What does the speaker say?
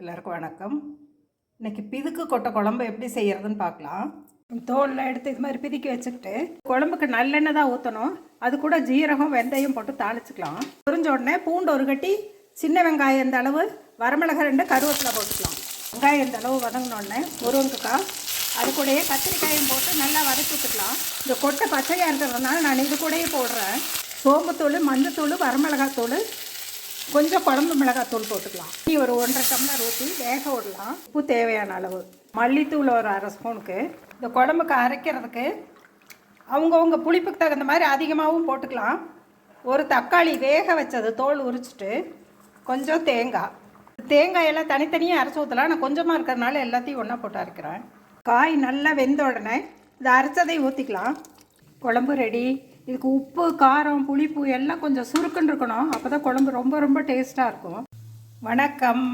எல்லாருக்கும் வணக்கம். இன்னைக்கு பிதுக்கு கொட்டை குழம்பு எப்படி செய்கிறதுன்னு பார்க்கலாம். தோலில் எடுத்து இது மாதிரி பிதுக்கி வச்சுக்கிட்டு குழம்புக்கு நல்லெண்ணெய் தான் ஊற்றணும் அது கூட ஜீரகம் வெந்தயம் போட்டு தாளிச்சுக்கலாம். புரிஞ்ச உடனே பூண்டு ஒரு கட்டி சின்ன வெங்காயம் இந்த அளவு வரமிளகாய் ரெண்டு கருவேப்பிலை போட்டுக்கலாம். வெங்காயம் இந்த அளவு வதங்கினோடனே முருங்கக்காய் அது கூடயே கத்திரிக்காயும் போட்டு நல்லா வதக்கி விட்டுக்கலாம். இந்த கொட்டை பச்சையாக இருக்கிறதுனால நான் இது கூடயே போடுறேன். சோம்புத்தூள் மஞ்சத்தூள் வரமிளகாத்தூள் கொஞ்சம் குழம்பு மிளகாத்தூள் போட்டுக்கலாம். தண்ணி ஒரு ஒன்றரை டம்ளர் ஊற்றி வேக விடலாம். உப்பு தேவையான அளவு. மல்லித்தூள் ஒரு அரை ஸ்பூனுக்கு. இந்த குழம்புக்கு அரைக்கிறதுக்கு அவங்கவுங்க புளிப்புக்கு தகுந்த மாதிரி அதிகமாகவும் போட்டுக்கலாம். ஒரு தக்காளி வேக வச்சது தோல் உரிச்சிட்டு கொஞ்சம் தேங்காய். தேங்காயெல்லாம் தனித்தனியாக அரைச்சி ஊற்றலாம் நான் கொஞ்சமாக இருக்கிறதுனால எல்லாத்தையும் ஒன்றா போட்டு அரைக்கிறேன். காய் நல்லா வெந்த உடனே இதை அரைச்சதை ஊற்றிக்கலாம் குழம்பு ரெடி இதுக்கு உப்பு காரம் புளிப்பு எல்லாம் கொஞ்சம் சுருக்குன்னு இருக்கணும். அப்போ தான் குழம்பு ரொம்ப ரொம்ப டேஸ்ட்டாக இருக்கும். வணக்கம்.